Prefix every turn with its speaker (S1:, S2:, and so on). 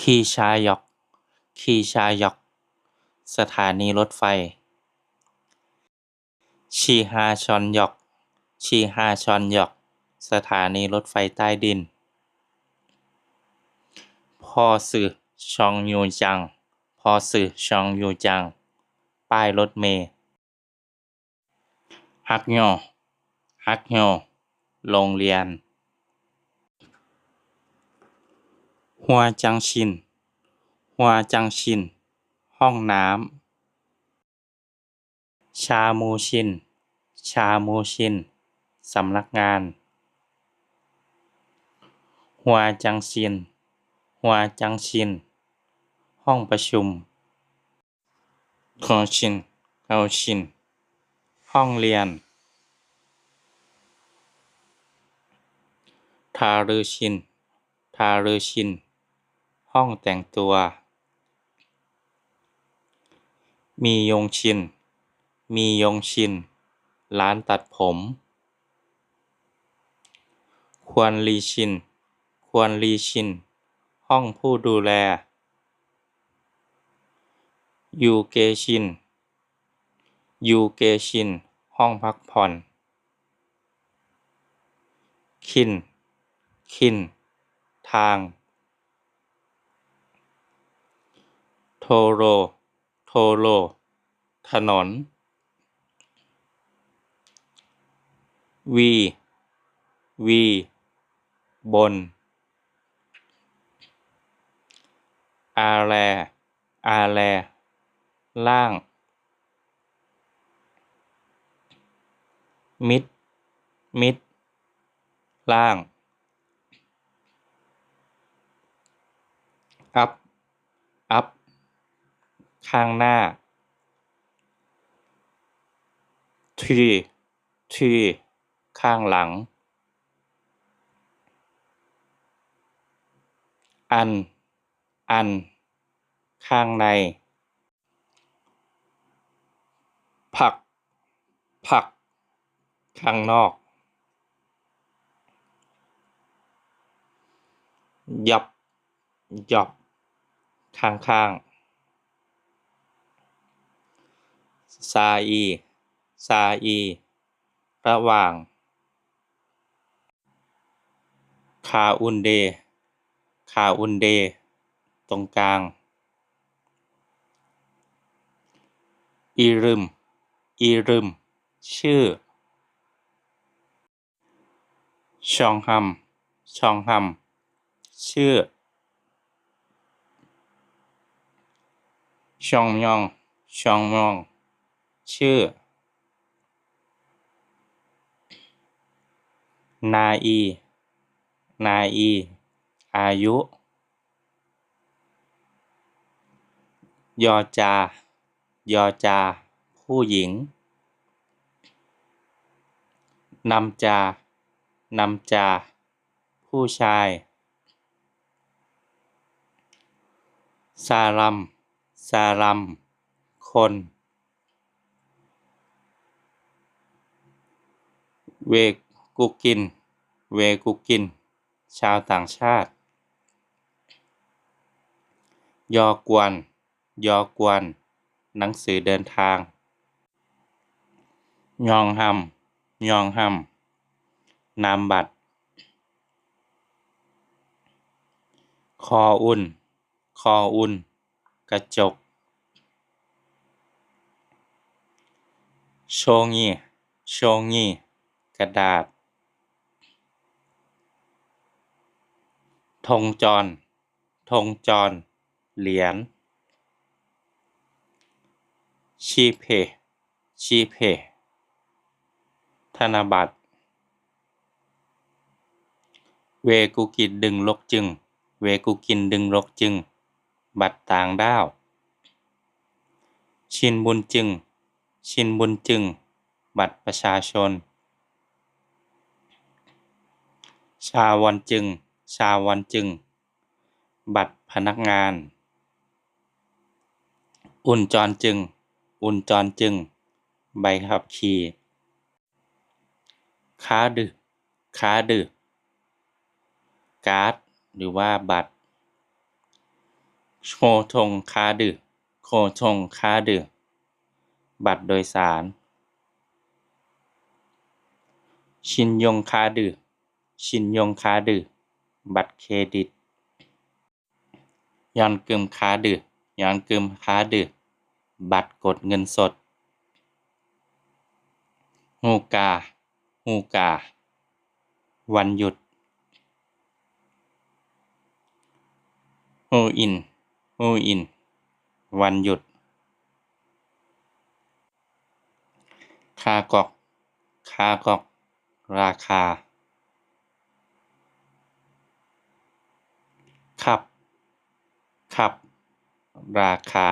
S1: คีชายอก คีชายอก สถานีรถไฟ ชีฮาชอนยอก ชีฮาชอนยอก สถานีรถไฟใต้ดิน พอสึชองยูจัง พอสึชองยูจัง ป้ายรถเมล์ฮักโยฮักโยโรงเรียน ฮัวจังชิน ฮัวจังชิน ห้องน้ำ ชามูชิน ชามูชิน สำนักงาน ฮัวจังชิน ฮัวจังชิน ห้องประชุมโคชินโคชิน ห้องเรียน ทารือชิน ทารือชิน ห้องแต่งตัว มียงชิน มียงชิน ร้านตัดผม ควรลีชิน ควรลีชิน ห้องผู้ดูแล ยูเกชิน ยูเกชิน ห้องพักผ่อน คิน คิน ทาง โทโร โทโรถนน วี วี บน อาแล อาแล ล่าง มิด มิด ล่างอัพอัพ ข้างหน้าทรีทรีข้างหลัง อัน อัน ข้างใน ผัก ผัก ข้างนอก หยับยับ ข้างๆ ซาอีซาอี ระหว่าง คาอุนเด คาอุนเด ตรงกลาง อีรึม อีรึม ชื่อ ชองฮัม ชองฮัม ชื่อ ชองยอง ชองยอง ชื่อ นาอี นาอี อายุ ยอจา ยอจา ผู้หญิง นำจา นำจา ผู้ชาย ซาลัม ซาลัม คน เวกุกิน เวกุกิน ชาวต่างชาติ ยอกวน ยอกวน หนังสือเดินทาง ยองฮัม ยองฮัม นามบัตร คออุ่น คออุ่น กระจก โชงีโชงี กระดาษ ธงจร ธงจร เหรียญ ชีเพ ชีเพ ธนบัตร เวกุกินดึงลกจึง เวกุกินดึงลกจึง บัตรต่างด้าว ชินบุญจึง ชินบุญจึง บัตรประชาชน ชาวันจึง ชาวันจึง บัตรพนักงาน อุ่นจรจึง อุ่นจรจึง ใบขับขี่ค้าดึค้าดึการ์ดหรือว่าบัตรโชทงค้าดือโคทงค้าดือบัตรโดยสาร ชินยงค้าดือ ชินยงคาดือ บัตรเครดิตยอนกึมคาดือยอนกึมคาดือ บัตรกดเงินสดฮูกาฮูกา วันหยุดฮูอินฮูอิน วันหยุด คากอก คากอก ราคา ขับขับ ราคา